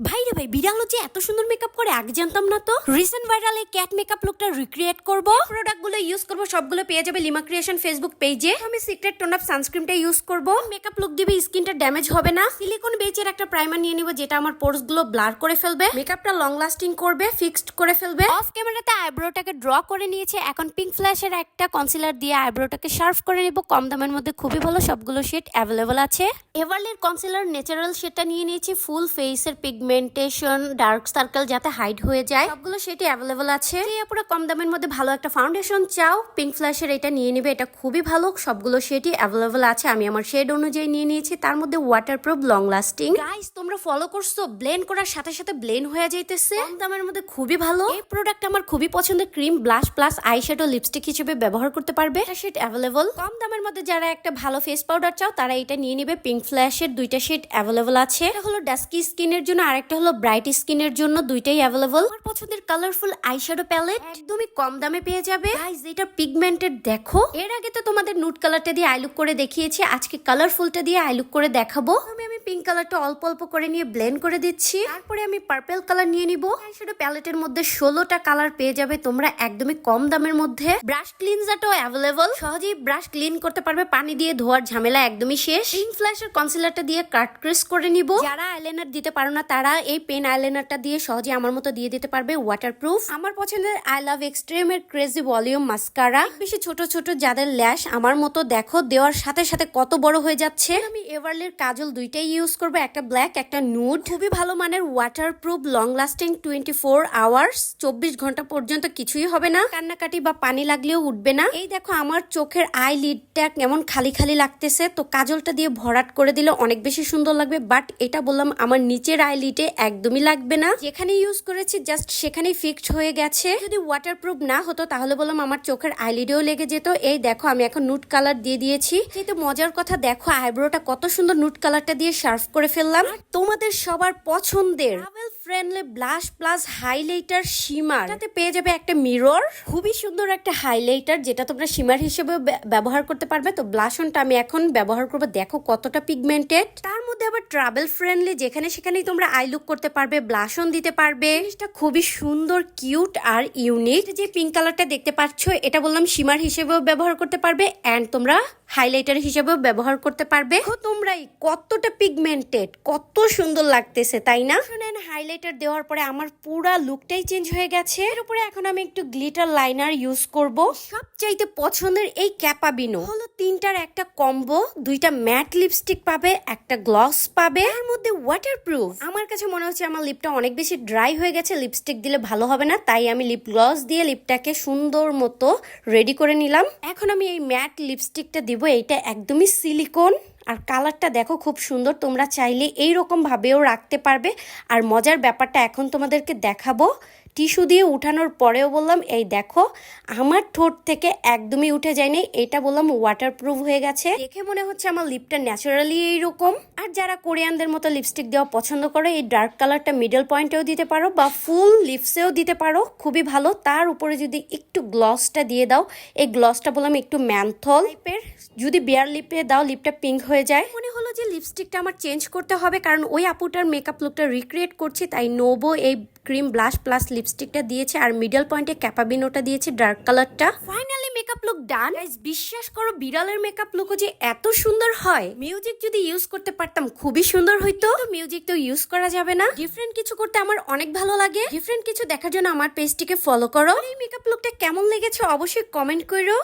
ভাই রে ভাই বিড়াল যে এত সুন্দর মেকআপ করে আগে জানতাম না তো। রিসেন্ট ভাইরাল এই ক্যাট মেকআপ লুকটা রিক্রিয়েট করব। প্রোডাক্টগুলো ইউজ করব সবগুলো পেয়ে যাবে লিমা ক্রিয়েশন ফেসবুক পেজে আমি সিক্রেট টোন আপ সানস্ক্রিনটা ইউজ করব। মেকআপ লুক দিবে স্কিনটা ড্যামেজ হবে না। সিলিকন বেচের একটা প্রাইমার নিয়ে নিব যেটা আমার পোর্সগুলো ব্লার করে ফেলবে। মেকআপটা লং লাস্টিং করবে ফিক্সড করে ফেলবে। অফ ক্যামেরাতে আইব্রোটাকে ড্র করে নিয়েছে এখন পিঙ্ক ফ্ল্যাশের একটা কনসিলার দিয়ে আইব্রোটাকে শার্প করে নিব। কম দামের মধ্যে খুবই ভালো সবগুলো শেড অ্যাভেলেবল আছে। এভারলের কনসিলার ন্যাচারাল শেডটা নিয়ে নিয়েছি ফুল ফেসের পিগমেন্টেশন ডার্ক সার্কেল যাতে হাইড হয়ে যায়। সবগুলো সেটি অ্যাভেলেবল আছে। এই পুরো কম দামের মধ্যে ভালো একটা ফাউন্ডেশন চাও পিঙ্ক ফ্ল্যাশের এটা নিয়ে নেবে, এটা খুবই ভালো। সবগুলো শেডই অ্যাভেলেবল আছে, আমি আমার শেড অনুযায়ী নিয়ে নিয়েছি। তার মধ্যে ওয়াটারপ্রুফ লং লাস্টিং গাইস তোমরা ফলো করছ ব্লেন্ড করার সাথে সাথে ব্লেন্ড হয়ে যাইতেছে। কম দামের মধ্যে খুবই ভালো। এই প্রোডাক্ট আমার খুবই পছন্দের cream blush plus eye shadow lipstick হিসেবে ব্যবহার করতে পারবে। এটা শেড অ্যাভেলেবল কম দামের মধ্যে যারা একটা ভালো ফেস পাউডার চাও, তারা এটা নিয়ে নিবে। পিঙ্ক ফ্ল্যাশের দুইটা শেড অ্যাভেলেবল আছে। এটা হলো ডাস্কি স্কিনের জন্য আরেকটা হলো ব্রাইট স্কিনের জন্য দুইটাই অ্যাভেলেবল আমার পছন্দের কালারফুল আইশ্যাডো প্যালেট একদমই কম দামে পেয়ে যাবে। গাইস এটা পিগমেন্টেড দেখো। এর আগে তো তোমাদের নুট কালারটা দিয়ে আইলুক করে দেখিয়েছি, আজকে কালারফুলটা দিয়ে আইলুক করে দেখাবো। আমি আমি পিঙ্ক কালারটা অল্প অল্প করে নিয়ে ব্লেন্ড করে দিচ্ছি। তারপরে আমি পার্পল কালার নিয়ে নিব। আইশ্যাডো প্যালেটের মধ্যে ষোলোটা কালার পেয়ে যাবে তোমরা একদমই কম দামের মধ্যে। ব্রাশ ক্লিনজারটাও অ্যাভেলেবল সহজেই ব্রাশ ক্লিন করতে পারবে, পানি দিয়ে ধোয়ার ঝামেলা একদমই শেষ। পিঙ্ক ফ্ল্যাশের কনসিলারটা দিয়ে কাট ক্রিস করে নিব। যারা আইলাইনার দিতে পারো না, তারা এই পেন আইলাইনারটা দিয়ে সহজে আমার মতো দিয়ে দিতে পারবে ওয়াটারপ্রুফ আমার পছন্দের আই লাভ এক্সট্রিম এর ক্রেজি ভলিউম মাস্কারা বেশি ছোট ছোট যাদের ল্যাশ আমার মতো দেখো, দেওয়ার সাথে সাথে কত বড় হয়ে যাচ্ছে। আমি এভারলির কাজল দুইটাই ইউজ করব, একটা ব্ল্যাক একটা নুড খুবই ভালো মানের waterproof long lasting twenty four hours চব্বিশ ঘণ্টা পর্যন্ত কিছুই হবে না। কান্নাকাটি বা পানি লাগলেও উঠবে না। এই দেখো, আমার চোখের আই লিডটা কেমন খালি খালি লাগতেছে। তো কাজলটা দিয়ে ভরাট করে দিলে অনেক বেশি সুন্দর লাগবে বাট এটা বললাম, আমার নিচের আই লিডে একদমই লাগবে না। যেখানে ইউজ করেছি জাস্ট সেখানেই ফিক্সড হয়ে গেছে। যদি ওয়াটারপ্রুফ না হতো, তাহলে বললাম আমার চোখের আইলিডেও লেগে যেত। এই দেখো, আমি এখন নুট কালার দিয়ে দিয়েছি। কিন্তু মজার কথা, দেখো আইব্রোটা কত সুন্দর নুট কালারটা দিয়ে শার্ফ করে ফেললাম। তোমাদের সবার পছন্দের friendly blush plus highlighter shimmer তাতে পেয়ে যাবে একটা মিরর খুবই সুন্দর একটা হাইলাইটার যেটা তোমরা শিমার হিসেবে ব্যবহার করতে পারবে। তো ব্লাশনটা আমি এখন ব্যবহার করব, দেখো কতটা পিগমেন্টেড তার মধ্যে আবার ট্রাভেল ফ্রেন্ডলি যেখানে সেখানেই তোমরা আই লুক করতে পারবে ব্লাশন দিতে পারবে। জিনিসটা খুবই সুন্দর কিউট আর ইউনিক যে পিঙ্ক কালারটা দেখতে পাচ্ছ, এটা বললাম শিমার হিসেবেও ব্যবহার করতে পারবে অ্যান্ড তোমরা হাইলাইটার হিসেবেও ব্যবহার করতে পারবে। তোমরাই কতটা পিগমেন্টেড কত সুন্দর লাগতেছে, তাই না? শুনেন হাইলাইটার দেওয়ার পরে আমার পুরা লুকটাই চেঞ্জ হয়ে গেছে। এর উপরে এখন আমি একটু গ্লিটার লাইনার ইউজ করব। সবচাইতে পছন্দের এই ক্যাপাবিনো হলো তিনটার একটা কম্বো দুইটা ম্যাট লিপস্টিক পাবে, একটা গ্লস পাবে। এর মধ্যে ওয়াটারপ্রুফ আমার কাছে মনে হচ্ছে আমার লিপটা অনেক বেশি ড্রাই হয়ে গেছে লিপস্টিক দিলে ভালো হবে না, তাই আমি লিপ গ্লস দিয়ে লিপটাকে সুন্দর মতো রেডি করে নিলাম। এখন আমি এই ম্যাট লিপস্টিকটা দিব, এইটা একদমই সিলিকন আর কালারটা দেখো খুব সুন্দর, তোমরা চাইলে এই রকম ভাবেও রাখতে পারবে। আর মজার ব্যাপারটা এখন তোমাদেরকে দেখাবো। টিস্যু দিয়ে উঠানোর পরেও বললাম, এই দেখো, আমার ঠোঁট থেকে একদমই উঠে যায়নি। এটা বললাম ওয়াটারপ্রুফ হয়ে গেছে। দেখে মনে হচ্ছে আমার লিপটা ন্যাচারালি এইরকম। আর যারা কোরিয়ানদের মতো লিপস্টিক দেওয়া পছন্দ করে, এই ডার্ক কালারটা মিডল পয়েন্টেও দিতে পারো বা ফুল লিপসেও দিতে পারো, খুবই ভালো। তার উপরে যদি একটু গ্লসটা দিয়ে দাও, এই গ্লসটা বললাম একটু ম্যানথল টাইপের যদি বেয়ার লিপে দাও লিপটা পিঙ্ক হয়ে যায়। মনে হলো যে লিপস্টিকটা আমার চেঞ্জ করতে হবে, কারণ ওই আপুটার মেকআপ লুকটা রিক্রিয়েট করছি, তাই নোবো এই ক্রিম ব্লাশ প্লাস লিপস্টিকটা দিয়েছে আর মিডল পয়েন্টে ক্যাপাবিনোটা দিয়েছে ডার্ক কালারটা। Finally makeup look done guys বিশ্বাস করো, বিড়ালের মেকআপ লুকও যে এত সুন্দর হয়। মিউজিক যদি ইউজ করতে পারতাম, খুবই সুন্দর হইতো। মিউজিক তো ইউজ করা যাবে না। ডিফারেন্ট কিছু করতে আমার অনেক ভালো লাগে। ডিফারেন্ট কিছু দেখার জন্য আমার পেজটিকে ফলো করো। এই মেকআপ লুকটা কেমন লেগেছে অবশ্যই কমেন্ট করো।